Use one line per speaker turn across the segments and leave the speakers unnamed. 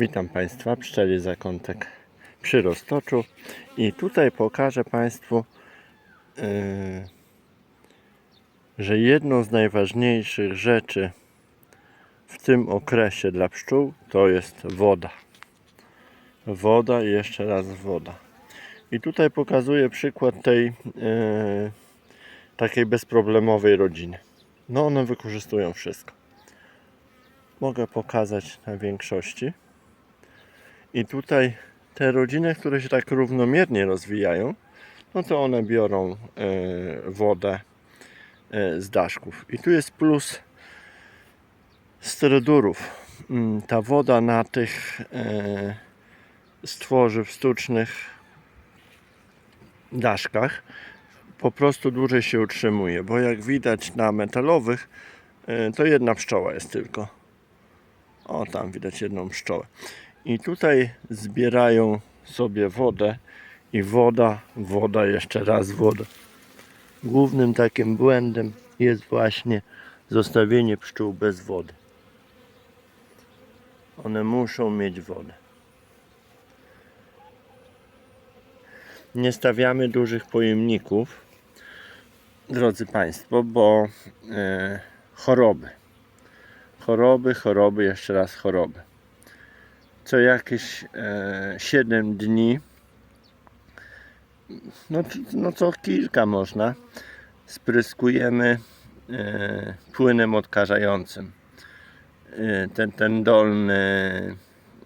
Witam Państwa, pszczeli zakątek przy Roztoczu i tutaj pokażę Państwu, yy, że jedną z najważniejszych rzeczy w tym okresie dla pszczół to jest woda. Woda i jeszcze raz woda. I tutaj pokazuję przykład tej yy, takiej bezproblemowej rodziny. No one wykorzystują wszystko. Mogę pokazać na większości. I tutaj te rodziny, które się tak równomiernie rozwijają, no to one biorą e, wodę e, z daszków. I tu jest plus sterydurów. Mm, Ta woda na tych e, stworzyw sztucznych daszkach po prostu dłużej się utrzymuje, bo jak widać na metalowych, to jedna pszczoła jest tylko. O, tam widać jedną pszczołę. I tutaj zbierają sobie wodę i woda, woda, jeszcze raz woda. Głównym takim błędem jest właśnie zostawienie pszczół bez wody. One muszą mieć wodę. Nie stawiamy dużych pojemników, drodzy Państwo, bo e, choroby. Choroby, choroby, jeszcze raz choroby co jakieś e, 7 dni, no, no co kilka można, spryskujemy e, płynem odkażającym. E, ten, ten dolny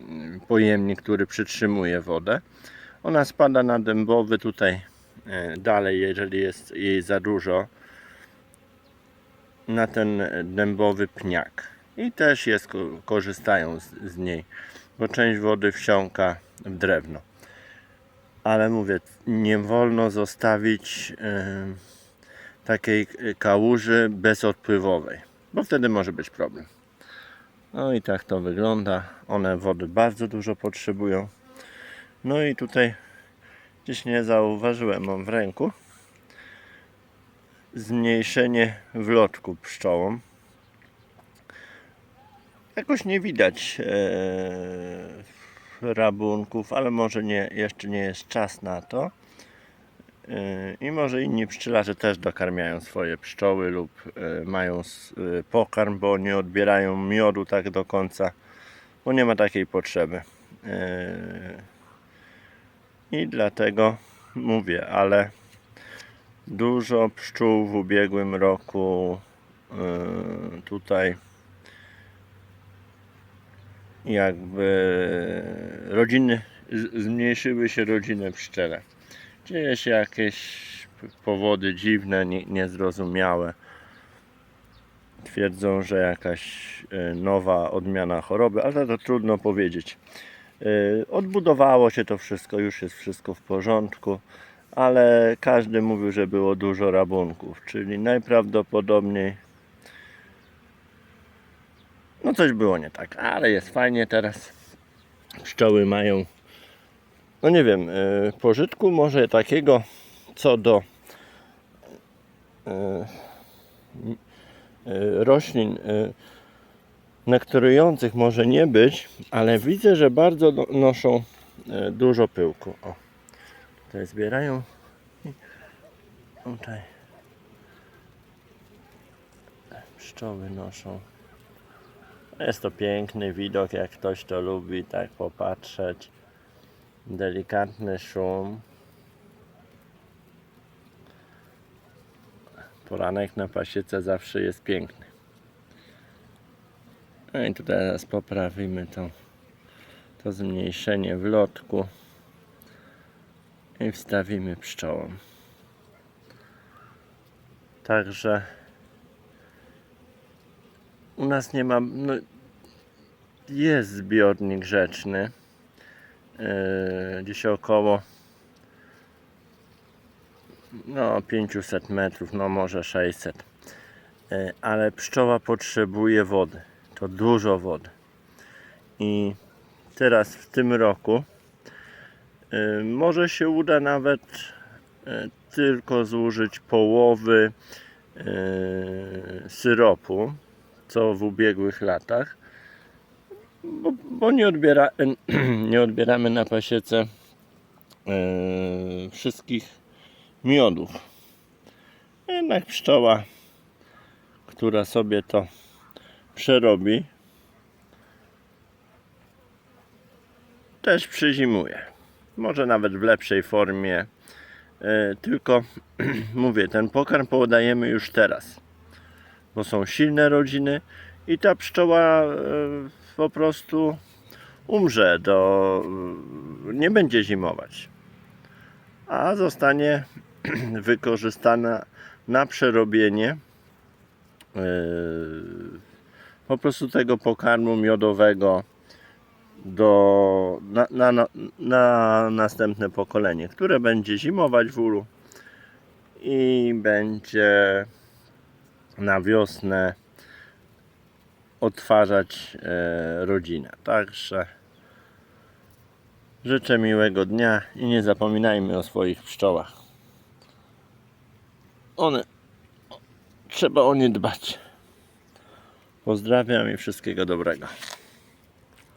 mm, pojemnik, który przytrzymuje wodę. Ona spada na dębowy tutaj e, dalej, jeżeli jest jej za dużo, na ten dębowy pniak. I też jest, ko- korzystają z, z niej bo część wody wsiąka w drewno. Ale mówię, nie wolno zostawić takiej kałuży bezodpływowej, bo wtedy może być problem. No i tak to wygląda. One wody bardzo dużo potrzebują. No i tutaj gdzieś nie zauważyłem, mam w ręku zmniejszenie wloczku pszczołom jakoś nie widać e, rabunków, ale może nie, jeszcze nie jest czas na to. E, I może inni pszczelarze też dokarmiają swoje pszczoły lub e, mają s- e, pokarm, bo nie odbierają miodu tak do końca, bo nie ma takiej potrzeby. E, I dlatego mówię, ale dużo pszczół w ubiegłym roku e, tutaj jakby rodziny, zmniejszyły się rodziny pszczele. Dzieje się jakieś powody dziwne, nie- niezrozumiałe. Twierdzą, że jakaś e, nowa odmiana choroby, ale to trudno powiedzieć. E, Odbudowało się to wszystko, już jest wszystko w porządku, ale każdy mówił, że było dużo rabunków, czyli najprawdopodobniej no coś było nie tak, ale jest fajnie teraz. Pszczoły mają, no nie wiem, yy, pożytku może takiego co do yy, yy, roślin yy, nektarujących może nie być, ale widzę, że bardzo no, noszą dużo pyłku. O, tutaj zbierają. Tutaj pszczoły noszą. Jest to piękny widok, jak ktoś to lubi, tak popatrzeć. Delikatny szum. Poranek na pasiece zawsze jest piękny. No i tutaj teraz poprawimy to, to zmniejszenie w lotku i wstawimy pszczołom. Także u nas nie ma. No, jest zbiornik rzeczny. Yy, gdzieś około no 500 metrów, no może 600. Yy, ale pszczoła potrzebuje wody. To dużo wody. I teraz w tym roku yy, może się uda nawet tylko zużyć połowy syropu co w ubiegłych latach. Bo, bo nie, odbiera, nie odbieramy na pasiece e, wszystkich miodów. Jednak pszczoła, która sobie to przerobi, też przezimuje. Może nawet w lepszej formie. E, Tylko mówię, ten pokarm podajemy już teraz, bo są silne rodziny i ta pszczoła e, po prostu umrze, do, nie będzie zimować, a zostanie wykorzystana na przerobienie e, po prostu tego pokarmu miodowego do, na, na, na, na następne pokolenie, które będzie zimować w ulu i będzie na wiosnę odtwarzać e, rodzinę. Także życzę miłego dnia i nie zapominajmy o swoich pszczołach. One, trzeba o nie dbać. Pozdrawiam i wszystkiego dobrego.